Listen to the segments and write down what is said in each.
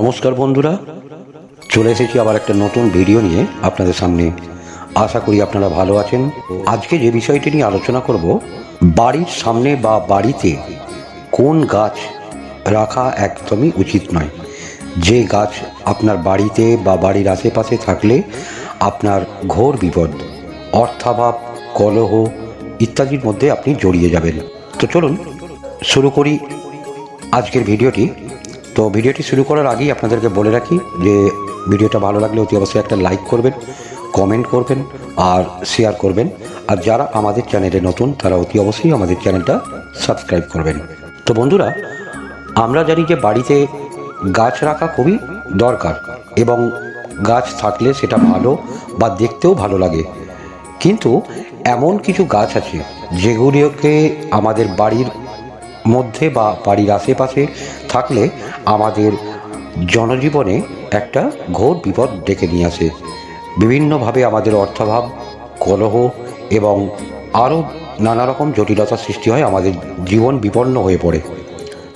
নমস্কার বন্ধুরা, চলে এসেছি আবার একটা নতুন ভিডিও নিয়ে আপনাদের সামনে। আশা করি আপনারা ভালো আছেন। আজকে যে বিষয়টি নিয়ে আলোচনা করব, বাড়ির সামনে বা বাড়িতে কোন গাছ রাখা একদমই উচিত নয়। যে গাছ আপনার বাড়িতে বা বাড়ির আশেপাশে থাকলে আপনার ঘোর বিপদ, অর্থাভাব, কলহ ইত্যাদির মধ্যে আপনি জড়িয়ে যাবেন। তো চলুন, শুরু করি আজকের ভিডিওটি। তো ভিডিওটি শুরু করার আগেই আপনাদেরকে বলে রাখি যে ভিডিওটা ভালো লাগলে অতি অবশ্যই একটা লাইক করবেন, কমেন্ট করবেন আর শেয়ার করবেন। আর যারা আমাদের চ্যানেলে নতুন, তারা অতি অবশ্যই আমাদের চ্যানেলটা সাবস্ক্রাইব করবেন। তো বন্ধুরা, আমরা জানি যে বাড়িতে গাছ রাখা খুবই দরকার এবং গাছ থাকলে সেটা ভালো বা দেখতেও ভালো লাগে। কিন্তু এমন কিছু গাছ আছে যেগুলিকে আমাদের বাড়ির মধ্যে বা বাড়ির আশেপাশে থাকলে আমাদের জনজীবনে একটা ঘোর বিপদ ডেকে নিয়ে আসে। বিভিন্নভাবে আমাদের অর্থাভাব, কলহ এবং আরও নানা রকম জটিলতার সৃষ্টি হয় আমাদের জীবন বিপন্ন হয়ে পড়ে।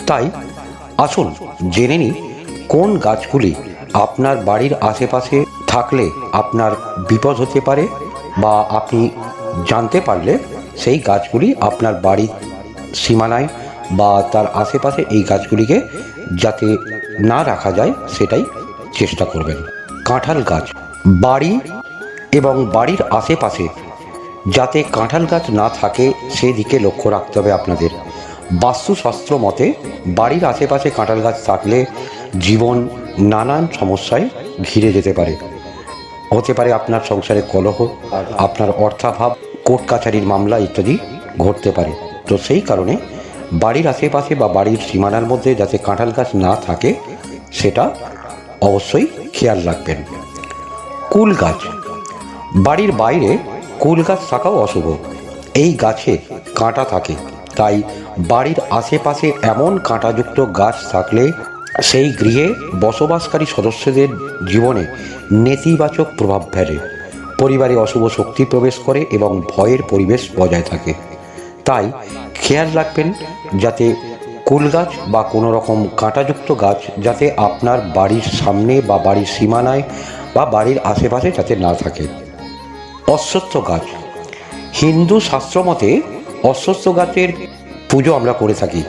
তাই আসুন জেনে নিই কোন গাছগুলি আপনার বাড়ির আশেপাশে থাকলে আপনার বিপদ হতে পারে বা আপনি জানতে পারলে সেই গাছগুলি আপনার বাড়ির সীমানায় বা তার আশেপাশে এই গাছগুলিকে যাতে না রাখা যায়, সেটাই চেষ্টা করবেন। কাঁঠাল গাছ, বাড়ি এবং বাড়ির আশেপাশে যাতে কাঁঠাল গাছ না থাকে, সেদিকে লক্ষ্য রাখতে হবে আপনাদের। বাস্তুশাস্ত্র মতে, বাড়ির আশেপাশে কাঁঠাল গাছ থাকলে জীবন নানান সমস্যায় ঘিরে যেতে পারে। হতে পারে আপনার সংসারে কলহ, আপনার অর্থাভাব, কোর্ট কাছারির মামলা ইত্যাদি ঘটতে পারে। তো সেই কারণে বাড়ির আশেপাশে বা বাড়ির সীমানার মধ্যে যাতে কাঁঠাল গাছ না থাকে, সেটা অবশ্যই খেয়াল রাখবেন। কুল গাছ। বাড়ির বাইরে কুল গাছ থাকাও অশুভ। এই গাছে কাঁটা থাকে, তাই বাড়ির আশেপাশে এমন কাঁটাযুক্ত গাছ থাকলে সেই গৃহে বসবাসকারী সদস্যদের জীবনে নেতিবাচক প্রভাব ফেলে। পরিবারে অশুভ শক্তি প্রবেশ করে এবং ভয়ের পরিবেশ বজায় থাকে। তাই খেয়াল রাখবেন যাতে কুল গাছ বা কোনো রকম কাঁটাযুক্ত গাছ যাতে আপনার বাড়ির সামনে বা বাড়ির সীমানায় বা বাড়ির আশেপাশে যাতে না থাকে। অশ্বত্থ গাছ। হিন্দু শাস্ত্র মতে অশ্বত্থ গাছের পুজো আমরা করে থাকি।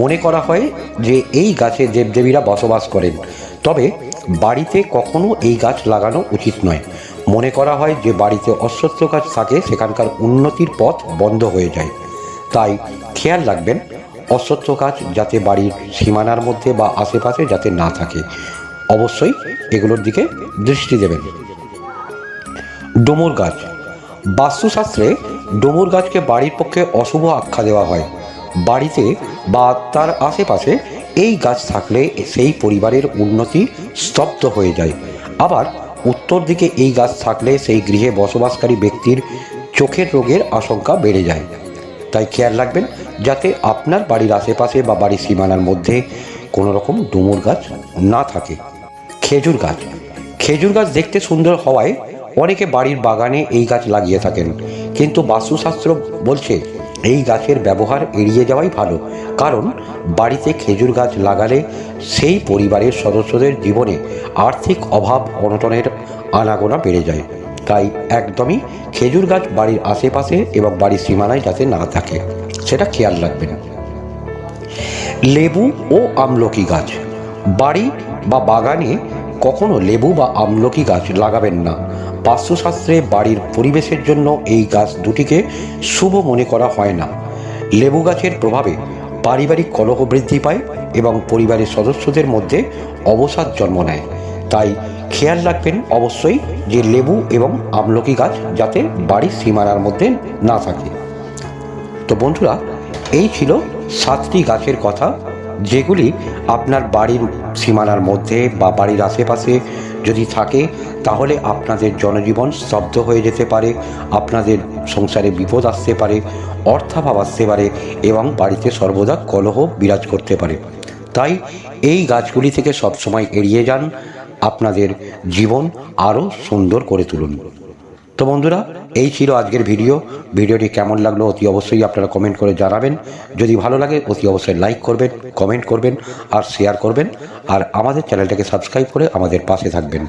মনে করা হয় যে এই গাছে দেবদেবীরা বসবাস করেন। তবে বাড়িতে কখনো এই গাছ লাগানো উচিত নয়। মনে করা হয় যে বাড়িতে অশ্বত্থ গাছ থাকে, সেখানকার উন্নতির পথ বন্ধ হয়ে যায়। তাই খেয়াল রাখবেন অশ্বত্থ গাছ যাতে বাড়ির সীমানার মধ্যে বা আশেপাশে যাতে না থাকে। অবশ্যই এগুলোর দিকে দৃষ্টি দেবেন। ডুমুর গাছ। বাস্তুশাস্ত্রে ডুমুর গাছকে বাড়ির পক্ষে অশুভ আখ্যা দেওয়া হয়। বাড়িতে বা তার আশেপাশে এই গাছ থাকলে সেই পরিবারের উন্নতি স্তব্ধ হয়ে যায়। আবার উত্তর দিকে এই গাছ থাকলে সেই গৃহে বসবাসকারী ব্যক্তির চোখের রোগের আশঙ্কা বেড়ে যায়। তাই খেয়াল রাখবেন যাতে আপনার বাড়ির আশেপাশে বা বাড়ির সীমানার মধ্যে কোনো রকম ডুমুর গাছ না থাকে। খেজুর গাছ। খেজুর গাছ দেখতে সুন্দর হওয়ায় অনেকে বাড়ির বাগানে এই গাছ লাগিয়ে থাকেন। কিন্তু বাস্তুশাস্ত্র বলছে এই গাছের ব্যবহার এড়িয়ে যাওয়াই ভালো। কারণ বাড়িতে খেজুর গাছ লাগালে সেই পরিবারের সদস্যদের জীবনে আর্থিক অভাব, অনটনের আনাগোনা বেড়ে যায়। তাই একদমই খেজুর গাছ বাড়ির আশেপাশে এবং বাড়ির সীমানায় যাতে না থাকে, সেটা খেয়াল রাখবেন। লেবু ও আমলকি গাছ। বাড়ি বা বাগানে কখনো লেবু বা আমলকি গাছ লাগাবেন না। বাস্তুশাস্ত্রে বাড়ির পরিবেশের জন্য এই গাছ দুটিকে শুভ মনে করা হয় না। লেবু গাছের প্রভাবে পারিবারিক কলহ বৃদ্ধি পায় এবং পরিবারের সদস্যদের মধ্যে অবসাদ জন্ম নেয়। তাই খেয়াল রাখবেন অবশ্যই যে লেবু এবং আমলকি গাছ যাতে বাড়ির সীমানার মধ্যে না থাকে। তো বন্ধুরা, এই ছিল সাতটি গাছের কথা, যেগুলি আপনার বাড়ির সীমানার মধ্যে বা বাড়ির আশেপাশে যদি থাকে, তাহলে আপনাদের জনজীবন স্তব্ধ হয়ে যেতে পারে, আপনাদের সংসারে বিপদ আসতে পারে, অর্থাভাব আসতে পারে এবং বাড়িতে সর্বদা কলহ বিরাজ করতে পারে। তাই এই গাছগুলি থেকে সবসময় এড়িয়ে যান আপনাদের জীবন আরও সুন্দর করে তুলুন। তো বন্ধুরা, এই ছিল আজকের ভিডিও। ভিডিওটি কেমন লাগল অতি অবশ্যই আপনারা কমেন্ট করে জানাবেন। যদি ভালো লাগে, অতি অবশ্যই লাইক করবেন, কমেন্ট করবেন আর শেয়ার করবেন। আর আমাদের চ্যানেলটাকে সাবস্ক্রাইব করে আমাদের পাশে থাকবেন।